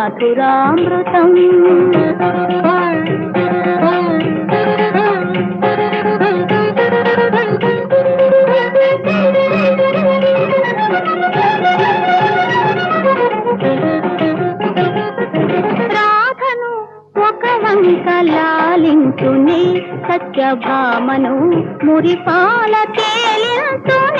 మధురామృతం రాధను ఒక వంక లాలించుని సత్యభామను మురిపాల తేలి